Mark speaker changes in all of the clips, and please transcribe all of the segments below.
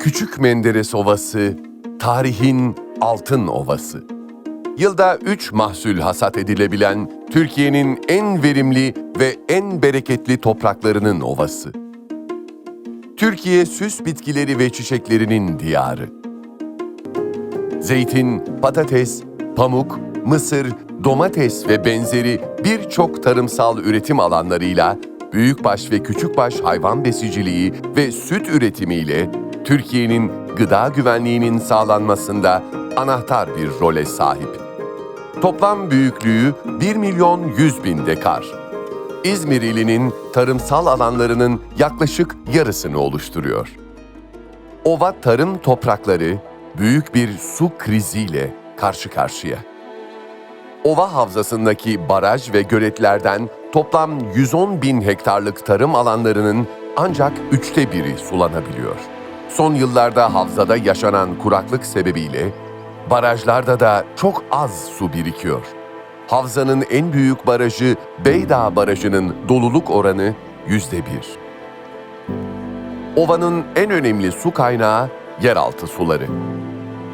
Speaker 1: Küçük Menderes Ovası, tarihin altın ovası. Yılda 3 mahsul hasat edilebilen Türkiye'nin en verimli ve en bereketli topraklarının ovası. Türkiye süs bitkileri ve çiçeklerinin diyarı. Zeytin, patates, pamuk, mısır, domates ve benzeri birçok tarımsal üretim alanlarıyla büyükbaş ve küçükbaş hayvan besiciliği ve süt üretimiyle Türkiye'nin gıda güvenliğinin sağlanmasında anahtar bir role sahip. Toplam büyüklüğü 1 milyon 100 bin dekar. İzmir ilinin tarımsal alanlarının yaklaşık yarısını oluşturuyor. Ova tarım toprakları büyük bir su kriziyle karşı karşıya. Ova havzasındaki baraj ve göletlerden toplam 110 bin hektarlık tarım alanlarının ancak üçte biri sulanabiliyor. Son yıllarda havzada yaşanan kuraklık sebebiyle barajlarda da çok az su birikiyor. Havzanın en büyük barajı Beydağ Barajı'nın doluluk oranı yüzde bir. Ovanın en önemli su kaynağı yeraltı suları.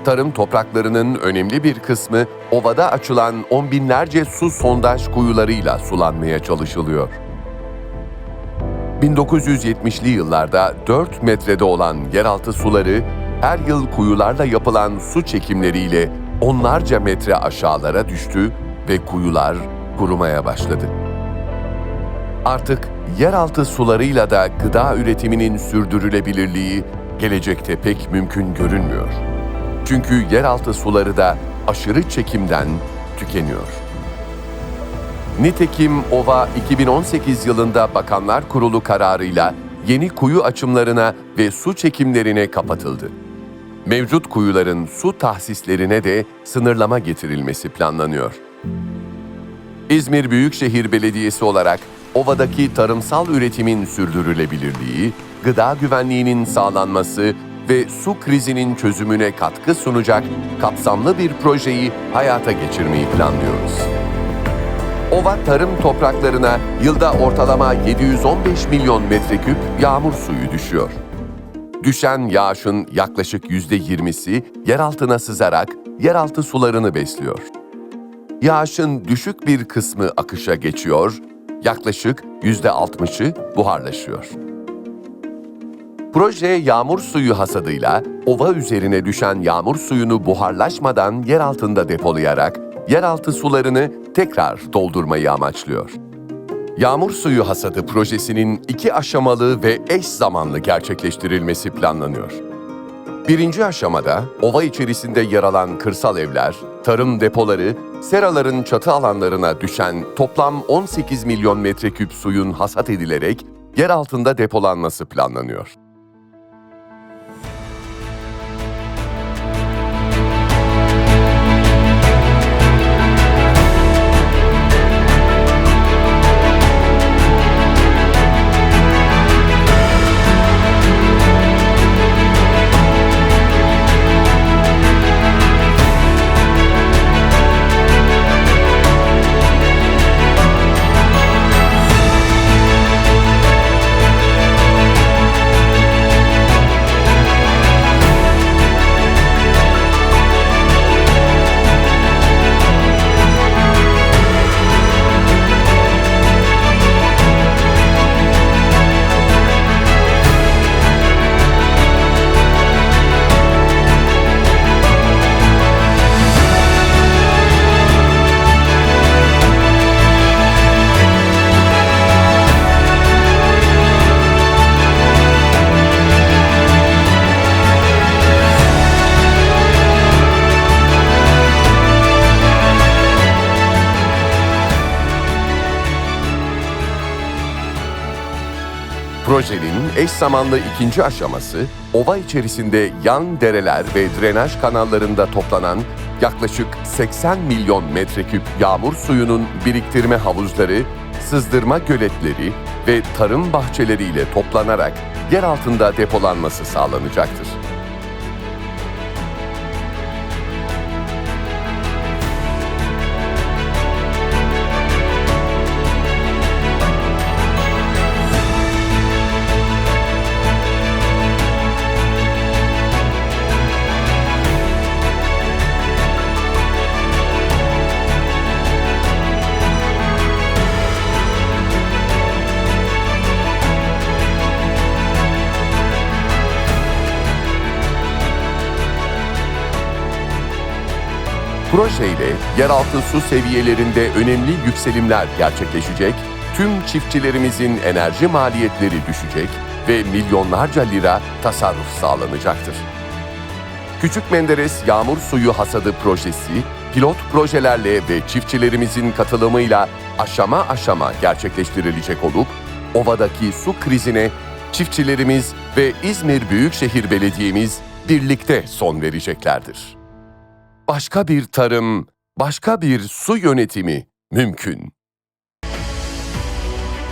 Speaker 1: Tarım topraklarının önemli bir kısmı ovada açılan on binlerce su sondaj kuyularıyla sulanmaya çalışılıyor. 1970'li yıllarda 4 metrede olan yeraltı suları her yıl kuyularla yapılan su çekimleriyle onlarca metre aşağılara düştü ve kuyular kurumaya başladı. Artık yeraltı sularıyla da gıda üretiminin sürdürülebilirliği gelecekte pek mümkün görünmüyor. Çünkü yeraltı suları da aşırı çekimden tükeniyor. Nitekim Ova 2018 yılında Bakanlar Kurulu kararıyla yeni kuyu açımlarına ve su çekimlerine kapatıldı. Mevcut kuyuların su tahsislerine de sınırlama getirilmesi planlanıyor. İzmir Büyükşehir Belediyesi olarak ovadaki tarımsal üretimin sürdürülebilirliği, gıda güvenliğinin sağlanması ve su krizinin çözümüne katkı sunacak kapsamlı bir projeyi hayata geçirmeyi planlıyoruz. Ova tarım topraklarına yılda ortalama 715 milyon metreküp yağmur suyu düşüyor. Düşen yağışın yaklaşık yüzde 20'si yer altına sızarak yeraltı sularını besliyor. Yağışın düşük bir kısmı akışa geçiyor, yaklaşık yüzde 60'ı buharlaşıyor. Proje yağmur suyu hasadıyla ova üzerine düşen yağmur suyunu buharlaşmadan yer altında depolayarak yeraltı sularını tekrar doldurmayı amaçlıyor. Yağmur suyu hasadı projesinin iki aşamalı ve eş zamanlı gerçekleştirilmesi planlanıyor. Birinci aşamada ova içerisinde yer alan kırsal evler, tarım depoları, seraların çatı alanlarına düşen toplam 18 milyon metreküp suyun hasat edilerek yer altında depolanması planlanıyor. Projenin eş zamanlı ikinci aşaması, ova içerisinde yan dereler ve drenaj kanallarında toplanan yaklaşık 80 milyon metreküp yağmur suyunun biriktirme havuzları, sızdırma göletleri ve tarım bahçeleriyle toplanarak yer altında depolanması sağlanacaktır. Projeyle yeraltı su seviyelerinde önemli yükselimler gerçekleşecek, tüm çiftçilerimizin enerji maliyetleri düşecek ve milyonlarca lira tasarruf sağlanacaktır. Küçük Menderes Yağmur Suyu Hasadı Projesi, pilot projelerle ve çiftçilerimizin katılımıyla aşama aşama gerçekleştirilecek olup, ovadaki su krizine çiftçilerimiz ve İzmir Büyükşehir Belediye'miz birlikte son vereceklerdir. Başka bir tarım, başka bir su yönetimi mümkün.